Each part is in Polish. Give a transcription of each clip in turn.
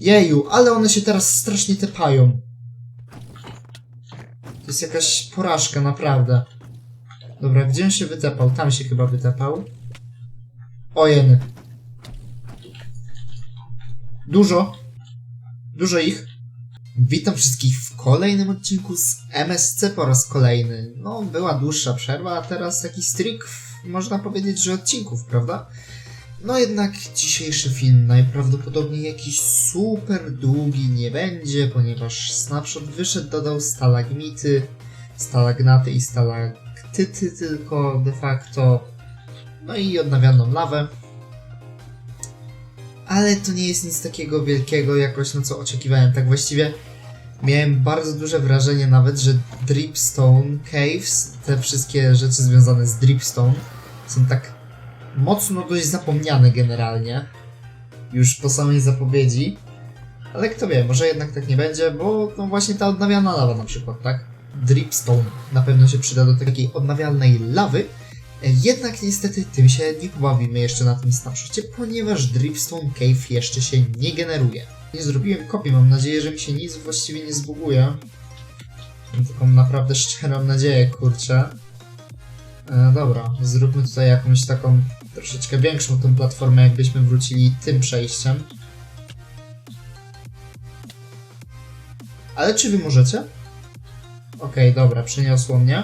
Jeju, ale one się teraz strasznie tepają. To jest jakaś porażka, naprawdę. Dobra, gdzie on się wytepał? Tam się chyba wytepał. O jeny. Dużo. Dużo ich. Witam wszystkich w kolejnym odcinku z MSC po raz kolejny. No, była dłuższa przerwa, a teraz taki strik, można powiedzieć, że odcinków, prawda? No jednak dzisiejszy film najprawdopodobniej jakiś super długi nie będzie, ponieważ Snapshot wyszedł, dodał stalagmity, stalagnaty i stalaktyty tylko de facto, no i odnawianą lawę. Ale to nie jest nic takiego wielkiego jakoś na co oczekiwałem, tak właściwie miałem bardzo duże wrażenie nawet, że Dripstone Caves, te wszystkie rzeczy związane z Dripstone są tak mocno dość zapomniane generalnie. Już po samej zapowiedzi. Ale kto wie, może jednak tak nie będzie, bo no właśnie ta odnawialna lawa na przykład, tak? Dripstone na pewno się przyda do takiej odnawialnej lawy. Jednak niestety tym się nie pobawimy jeszcze na tym snapshocie, ponieważ Dripstone Cave jeszcze się nie generuje. Nie zrobiłem kopii, mam nadzieję, że mi się nic właściwie nie zbuguje. Mam taką naprawdę szczerą nadzieję, kurczę. E, dobra, zróbmy tutaj jakąś taką troszeczkę większą tą platformę, jakbyśmy wrócili tym przejściem. Ale czy wy możecie? Okej, dobra, przeniosło mnie.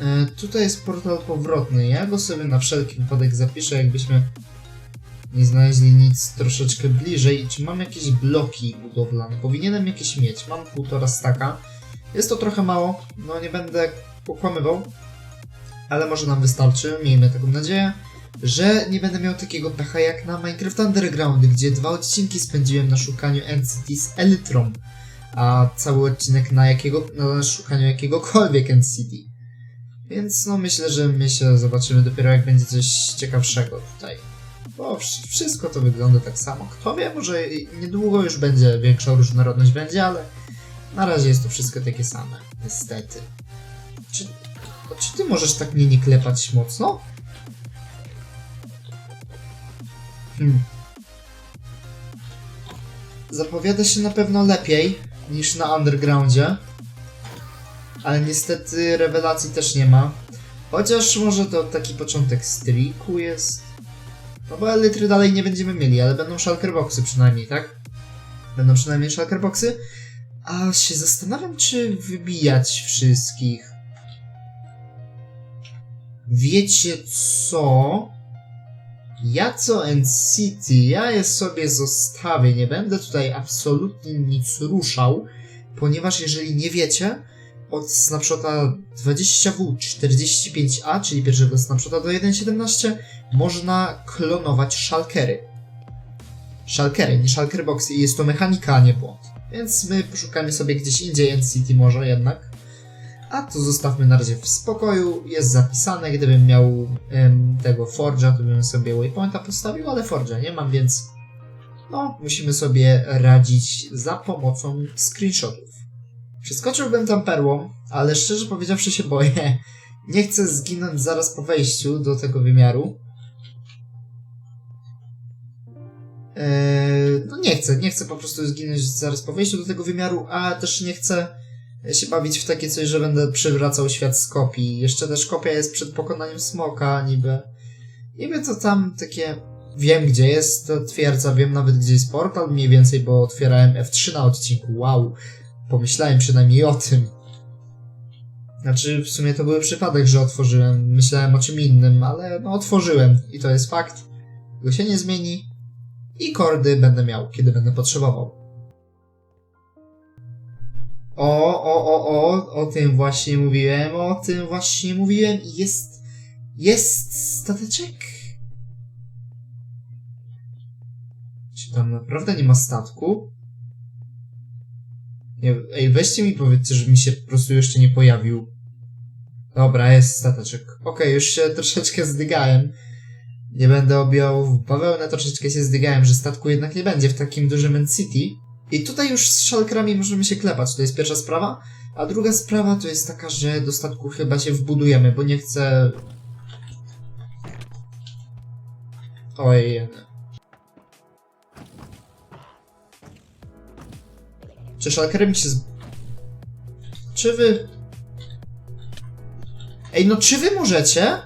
E, tutaj jest portal powrotny. Ja go sobie na wszelki wypadek zapiszę, jakbyśmy nie znaleźli nic troszeczkę bliżej. Czy mam jakieś bloki budowlane? Powinienem jakieś mieć. Mam półtora staka. Jest to trochę mało, no nie będę pokłamywał, ale może nam wystarczy, miejmy taką nadzieję, że nie będę miał takiego pecha jak na Minecraft Underground, gdzie dwa odcinki spędziłem na szukaniu NCT z Elytrom, a cały odcinek na, jakiego, na szukaniu jakiegokolwiek NCT. Więc no myślę, że my się zobaczymy dopiero jak będzie coś ciekawszego tutaj. Bo wsz- wszystko to wygląda tak samo. Kto wie, może niedługo już będzie większa różnorodność będzie, ale na razie jest to wszystko takie same. Niestety. Czy, czy ty możesz tak mnie nie klepać mocno? Hmm. Zapowiada się na pewno lepiej niż na Undergroundzie. Ale niestety rewelacji też nie ma. Chociaż może to taki początek streaku jest. No bo elitry dalej nie będziemy mieli, ale będą shulkerboxy przynajmniej, tak? Będą przynajmniej shulkerboxy. A się zastanawiam, czy wybijać wszystkich. Wiecie co? Ja co NCT, ja je sobie zostawię. Nie będę tutaj absolutnie nic ruszał, ponieważ jeżeli nie wiecie, od snapshota 20W45A, czyli pierwszego snapshota do 1.17, można klonować szalkery. Szalkery, nie szalkerboxy jest to mechanika, nie błąd. Więc my poszukamy sobie gdzieś indziej NCT może jednak. A to zostawmy na razie w spokoju. Jest zapisane, gdybym miał em, tego Forge'a, to bym sobie waypointa postawił, ale Forge'a nie mam, więc no, musimy sobie radzić za pomocą screenshotów. Przeskoczyłbym tam perłą, ale szczerze powiedziawszy się boję. Nie chcę zginąć zaraz po wejściu do tego wymiaru. Eee, no nie chcę, nie chcę po prostu zginąć zaraz po wejściu do tego wymiaru, a też nie chcę się bawić w takie coś, że będę przywracał świat z kopii. Jeszcze też kopia jest przed pokonaniem smoka, niby. Niby to tam takie... Wiem, gdzie jest ta twierdza, wiem nawet, gdzie jest portal, mniej więcej, bo otwierałem F3 na odcinku. Wow, pomyślałem przynajmniej o tym. Znaczy, w sumie to był przypadek, że otworzyłem. Myślałem o czym innym, ale no otworzyłem i to jest fakt. Go się nie zmieni. I kordy będę miał, kiedy będę potrzebował. O, o, o, o, o tym właśnie mówiłem, o tym właśnie mówiłem i jest, jest stateczek. Czy tam naprawdę nie ma statku? Nie, ej, weźcie mi powiedzcie, że mi się po prostu jeszcze nie pojawił. Dobra, jest stateczek. Okej, już się troszeczkę zdygałem. Nie będę objął bawełnę, troszeczkę się zdygałem, że statku jednak nie będzie w takim dużym N-City. I tutaj już z szalkrami możemy się klepać, to jest pierwsza sprawa. A druga sprawa to jest taka, że do statku chyba się wbudujemy, bo nie chcę... Ojej. Czy szalkerem mi się z... Czy wy... Ej, no czy wy możecie?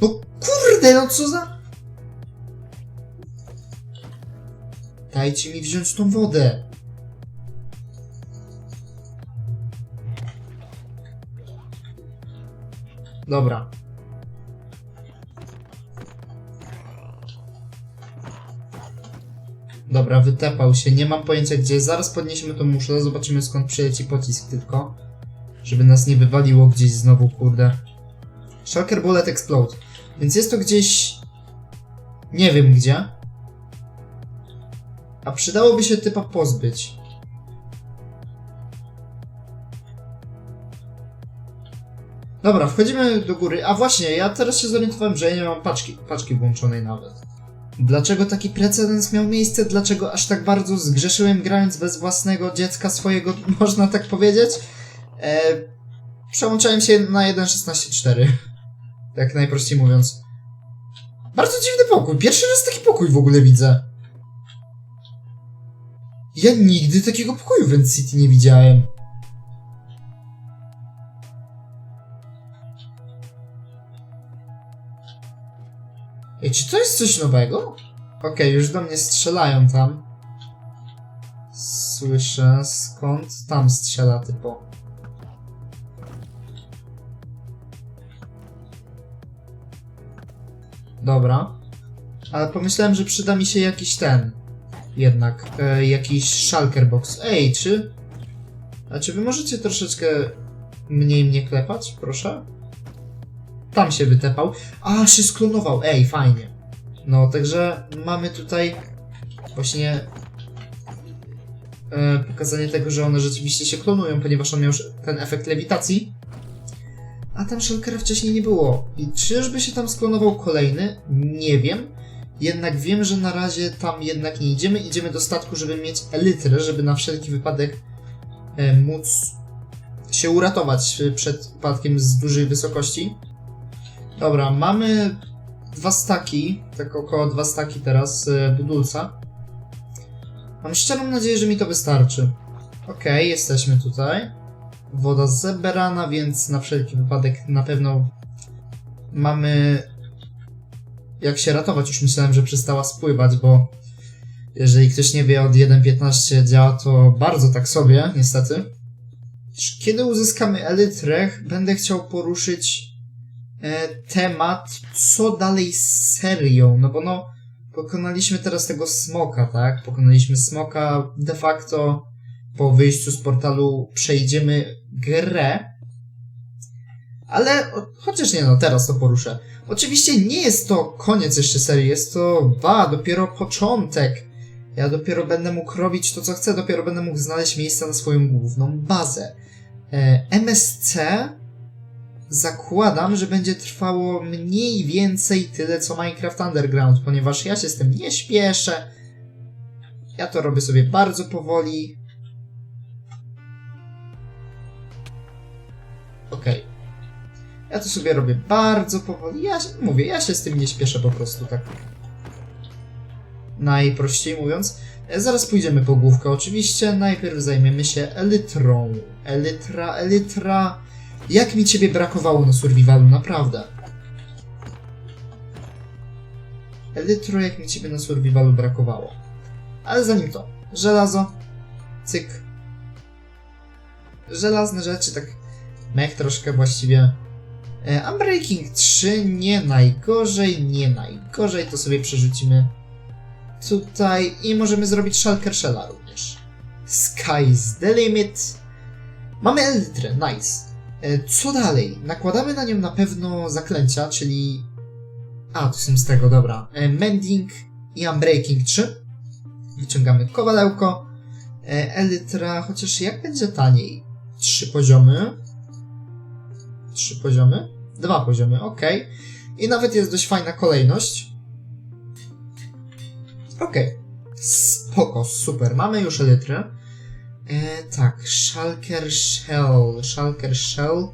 No kurde, no co za... Dajcie mi wziąć tą wodę. Dobra. Dobra, wytepał się. Nie mam pojęcia gdzie. Zaraz podniesiemy tą muszlę, zobaczymy skąd przyleci pocisk tylko. Żeby nas nie wywaliło gdzieś znowu, kurde. Shulker Bullet Explode. Więc jest to gdzieś... Nie wiem gdzie. A przydałoby się typa pozbyć. Dobra, wchodzimy do góry. A właśnie, ja teraz się zorientowałem, że ja nie mam paczki, paczki włączonej nawet. Dlaczego taki precedens miał miejsce? Dlaczego aż tak bardzo zgrzeszyłem grając bez własnego dziecka swojego, można tak powiedzieć? E, przełączałem się na 1.16.4. Tak najprościej mówiąc. Bardzo dziwny pokój. Pierwszy raz taki pokój w ogóle widzę. Ja nigdy takiego pokoju w End City nie widziałem. Ej, czy to jest coś nowego? Okej, już do mnie strzelają tam. Słyszę, skąd tam strzela typo. Dobra. Ale pomyślałem, że przyda mi się jakiś ten. Jednak. E, jakiś shulker box. Ej, czy... A czy wy możecie troszeczkę mniej mnie klepać, proszę? Tam się wytepał. A, się sklonował. Ej, fajnie. No, także mamy tutaj właśnie e, pokazanie tego, że one rzeczywiście się klonują, ponieważ on miał już ten efekt lewitacji. A tam Shulkera wcześniej nie było. I czyżby się tam sklonował kolejny? Nie wiem. Jednak wiem, że na razie tam jednak nie idziemy. Idziemy do statku, żeby mieć elytrę, żeby na wszelki wypadek e, móc się uratować e, przed upadkiem z dużej wysokości. Dobra, mamy dwa staki, tak około dwa staki teraz e, budulca. Mam szczerą nadzieję, że mi to wystarczy. Okej, jesteśmy tutaj. Woda zebrana, więc na wszelki wypadek na pewno mamy jak się ratować. Już myślałem, że przestała spływać, bo jeżeli ktoś nie wie, od 1.15 działa to bardzo tak sobie, niestety. Kiedy uzyskamy Elytrech, będę chciał poruszyć e, temat, co dalej z serią, no bo no, pokonaliśmy teraz tego smoka, tak? Pokonaliśmy smoka, de facto po wyjściu z portalu przejdziemy grę, ale chociaż nie no, teraz to poruszę. Oczywiście nie jest to koniec jeszcze serii, jest to, ba, dopiero początek. Ja dopiero będę mógł robić to, co chcę, dopiero będę mógł znaleźć miejsce na swoją główną bazę. E, MSC zakładam, że będzie trwało mniej więcej tyle co Minecraft Underground, ponieważ ja się z tym nie śpieszę. Ja to robię sobie bardzo powoli. Ja to sobie robię bardzo powoli. Ja mówię, ja się z tym nie śpieszę po prostu tak. Najprościej mówiąc. E, Zaraz pójdziemy po główkę oczywiście. Najpierw zajmiemy się elytrą. Elytra, elytra. Jak mi ciebie brakowało na survivalu, naprawdę. Elytro, jak mi ciebie na survivalu brakowało. Ale zanim to, żelazo, cyk. Żelazne rzeczy, tak mech troszkę właściwie. E, Unbreaking 3 nie najgorzej, nie najgorzej, to sobie przerzucimy tutaj i możemy zrobić Shulker Shella również. Sky's the limit. Mamy Elytrę, nice. E, Co dalej? Nakładamy na nią na pewno zaklęcia, czyli... A, to są z tego, dobra. E, Mending i Unbreaking 3. Wyciągamy kowalełko. E, Elytra, chociaż jak będzie taniej? Trzy poziomy. Trzy poziomy? Dwa poziomy, ok. I nawet jest dość fajna kolejność. Ok. Spoko, super. Mamy już elytrę. E, tak, Shulker Shell. Shulker Shell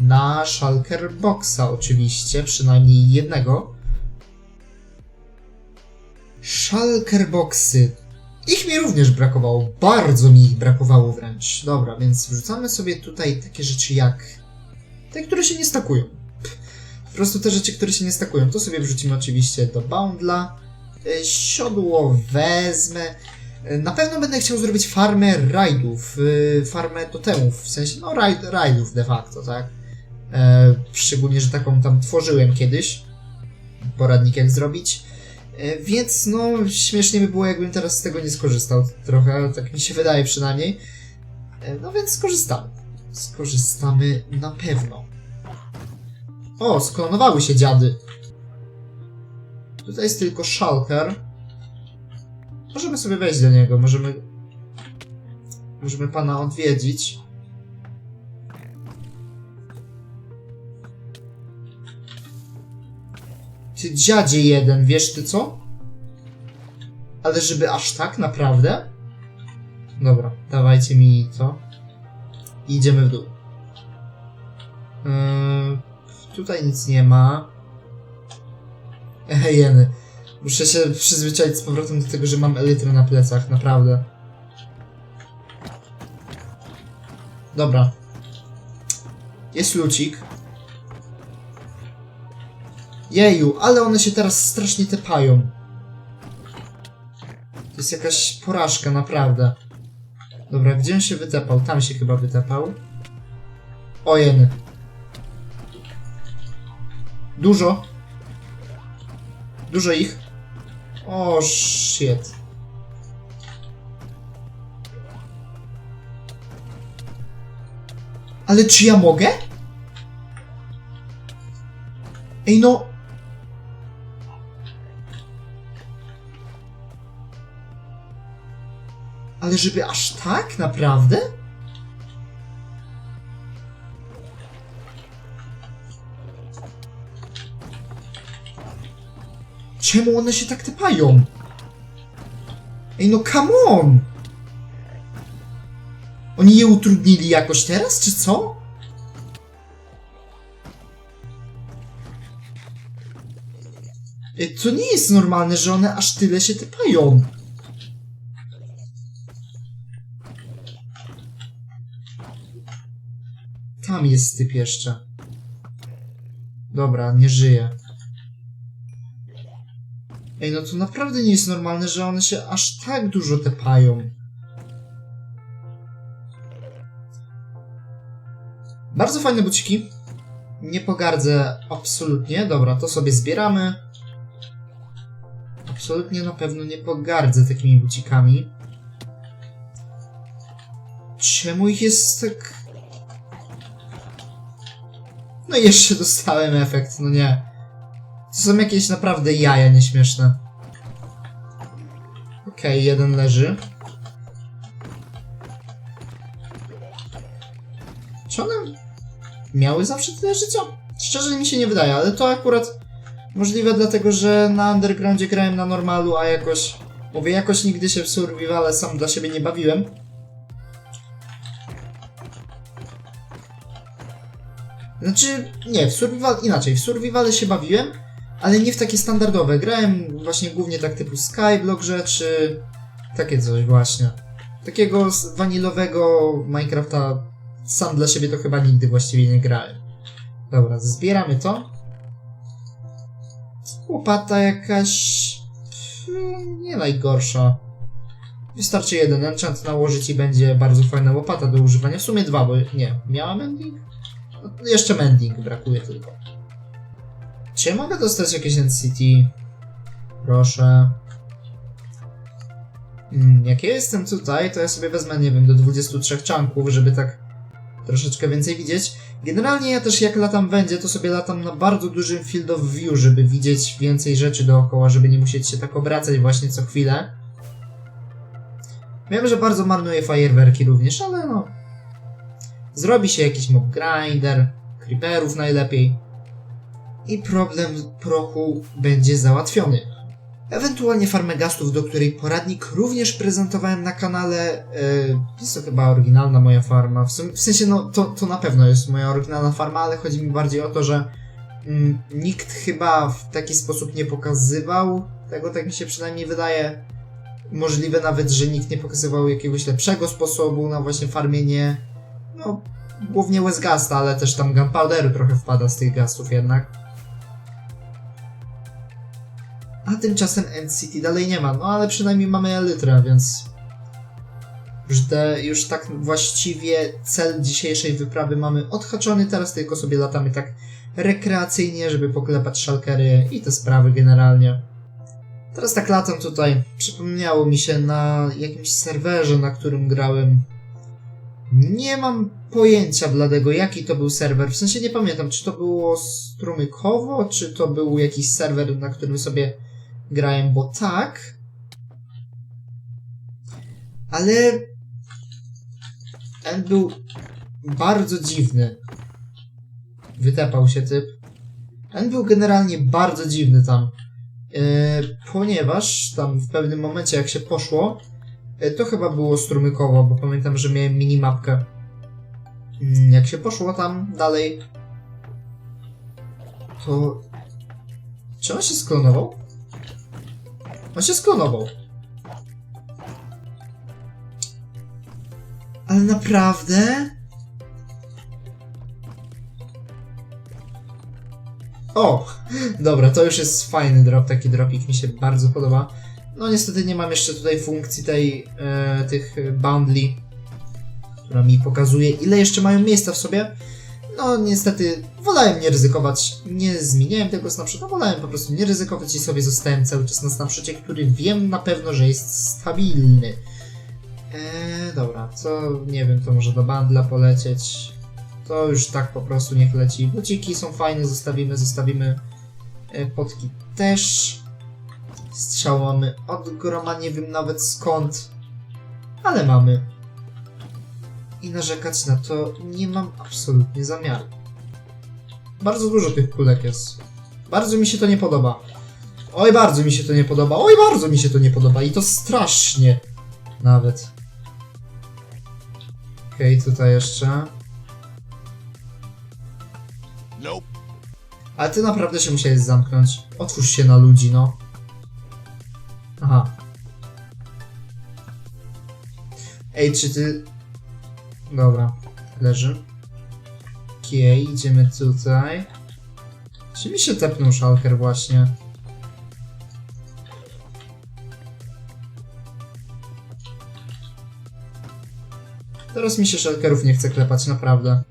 na Shulker Boxa oczywiście, przynajmniej jednego. Shulker boxy. Ich mi również brakowało, bardzo mi ich brakowało wręcz. Dobra, więc wrzucamy sobie tutaj takie rzeczy jak te, które się nie stakują. Po prostu te rzeczy, które się nie stakują, to sobie wrzucimy oczywiście do bundla. Y, Siodło wezmę. Y, Na pewno będę chciał zrobić farmę rajdów, y, farmę totemów, w sensie, no rajd, rajdów de facto, tak? E, szczególnie, że taką tam tworzyłem kiedyś. Poradnik jak zrobić. E, Więc no, śmiesznie by było, jakbym teraz z tego nie skorzystał. Trochę, tak mi się wydaje przynajmniej. E, No więc skorzystamy. Skorzystamy na pewno. O, sklonowały się dziady. Tutaj jest tylko Shulker. Możemy sobie wejść do niego, możemy... Możemy pana odwiedzić. Ty dziadzie jeden, wiesz ty co? Ale żeby aż tak, naprawdę? Dobra, dawajcie mi to. I idziemy w dół. Yy, tutaj nic nie ma. Jeny. Muszę się przyzwyczaić z powrotem do tego, że mam elytrę na plecach, naprawdę. Dobra. Jest lucik. Jeju, ale one się teraz strasznie tepają. To jest jakaś porażka, naprawdę. Dobra, gdzie on się wytepał? Tam się chyba wytepał. Ojen. Dużo. Dużo ich. O, shit. Ale czy ja mogę? Ej no. Ale żeby aż tak naprawdę? Czemu one się tak typają? Ej no come on! Oni je utrudnili jakoś teraz, czy co? Ej, To nie jest normalne, że one aż tyle się typają. Jest typ jeszcze. Dobra, nie żyje. Ej, no to naprawdę nie jest normalne, że one się aż tak dużo tepają. Bardzo fajne buciki. Nie pogardzę absolutnie. Dobra, to sobie zbieramy. Absolutnie na pewno nie pogardzę takimi bucikami. Czemu ich jest tak... No i jeszcze dostałem efekt, no nie. To są jakieś naprawdę jaja nieśmieszne. Okej, jeden leży. Czy one miały zawsze tyle życia? Szczerze mi się nie wydaje, ale to akurat możliwe dlatego, że na Undergroundzie grałem na normalu, a jakoś... Mówię, jakoś nigdy się w survivale sam dla siebie nie bawiłem. Znaczy, nie, w survival inaczej. W survivale się bawiłem, ale nie w takie standardowe. Grałem właśnie głównie tak typu Skyblock rzeczy, takie coś właśnie. Takiego wanilowego Minecrafta sam dla siebie to chyba nigdy właściwie nie grałem. Dobra, zbieramy to. Łopata jakaś... hmm, nie najgorsza. Wystarczy jeden enchant nałożyć i będzie bardzo fajna łopata do używania. W sumie dwa, bo nie, miała mending? Jeszcze mending brakuje tylko. Czy ja mogę dostać jakieś NCT? Proszę. Mm, jak ja jestem tutaj, to ja sobie wezmę, nie wiem, do 23 czanków, żeby tak troszeczkę więcej widzieć. Generalnie ja też jak latam będzie, to sobie latam na bardzo dużym field of view, żeby widzieć więcej rzeczy dookoła, żeby nie musieć się tak obracać właśnie co chwilę. Wiem, że bardzo marnuję fajerwerki również, ale no... Zrobi się jakiś mob grinder, creeperów najlepiej i problem prochu będzie załatwiony. Ewentualnie farmę gastów, do której poradnik również prezentowałem na kanale. Yy, jest to chyba oryginalna moja farma. W, sum- w sensie, no to, to na pewno jest moja oryginalna farma, ale chodzi mi bardziej o to, że mm, nikt chyba w taki sposób nie pokazywał Tego tak mi się przynajmniej wydaje. Możliwe nawet, że nikt nie pokazywał jakiegoś lepszego sposobu na właśnie farmienie. No, głównie Westgasta, ale też tam Gunpowderu trochę wpada z tych gastów jednak. A tymczasem NCT dalej nie ma, no ale przynajmniej mamy Elytrę, więc już, te, już tak właściwie cel dzisiejszej wyprawy mamy odhaczony, teraz tylko sobie latamy tak rekreacyjnie, żeby poklepać szalkery i te sprawy generalnie. Teraz tak latam tutaj, przypomniało mi się na jakimś serwerze, na którym grałem. Nie mam pojęcia bladego, jaki to był serwer, w sensie nie pamiętam, czy to było strumykowo, czy to był jakiś serwer, na którym sobie grałem, bo tak. Ale ten był bardzo dziwny. Wytepał się typ. Ten był generalnie bardzo dziwny tam. E, ponieważ tam w pewnym momencie jak się poszło, to chyba było strumykowo, bo pamiętam, że miałem minimapkę. Mm, Jak się poszło tam dalej, to... Czy on się sklonował? On się sklonował. Ale naprawdę? O! Dobra, to już jest fajny drop, taki dropik mi się bardzo podoba. No niestety nie mam jeszcze tutaj funkcji tej, e, tych bundli, która mi pokazuje ile jeszcze mają miejsca w sobie. No niestety wolałem nie ryzykować, nie zmieniałem tego snapshota, wolałem po prostu nie ryzykować i sobie zostałem cały czas na snapshocie, który wiem na pewno, że jest stabilny. Eee, dobra, co nie wiem, to może do bandla polecieć. To już tak po prostu niech leci. Buciki są fajne, zostawimy, zostawimy. E, potki też. Strzał mamy od groma, nie wiem nawet skąd. Ale mamy. I narzekać na to nie mam absolutnie zamiaru. Bardzo dużo tych kulek jest. Bardzo mi się to nie podoba. Oj, bardzo mi się to nie podoba. Oj, bardzo mi się to nie podoba. I to strasznie. Nawet. Okej, tutaj jeszcze. Nope. Ale ty naprawdę się musiałeś zamknąć. Otwórz się na ludzi, no. Aha. Ej, czy ty... Dobra, leży. Okej, idziemy tutaj. Czy mi się tepnął szalker właśnie? Teraz mi się szalkerów nie chce klepać, naprawdę.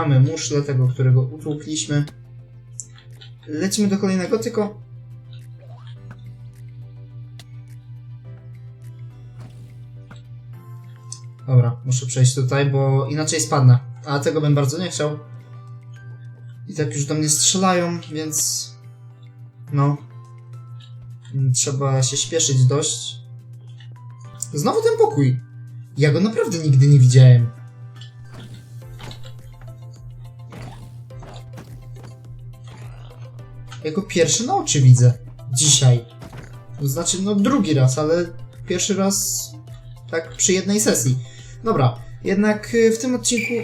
Mamy muszle tego, którego utłukliśmy. Lecimy do kolejnego, tylko... Dobra, muszę przejść tutaj, bo inaczej spadnę. A tego bym bardzo nie chciał. I tak już do mnie strzelają, więc... No. Trzeba się śpieszyć dość. Znowu ten pokój. Ja go naprawdę nigdy nie widziałem. Jako pierwszy na oczy widzę. Dzisiaj. To znaczy, no drugi raz, ale pierwszy raz tak przy jednej sesji. Dobra, jednak y, w tym odcinku...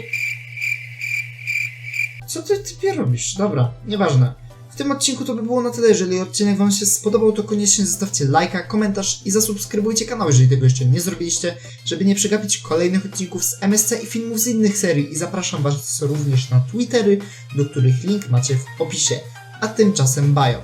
Co ty typie robisz? Dobra, nieważne. W tym odcinku to by było na tyle. Jeżeli odcinek Wam się spodobał, to koniecznie zostawcie lajka, komentarz i zasubskrybujcie kanał, jeżeli tego jeszcze nie zrobiliście, żeby nie przegapić kolejnych odcinków z MSC i filmów z innych serii. I zapraszam Was również na Twittery, do których link macie w opisie. A tymczasem bajo.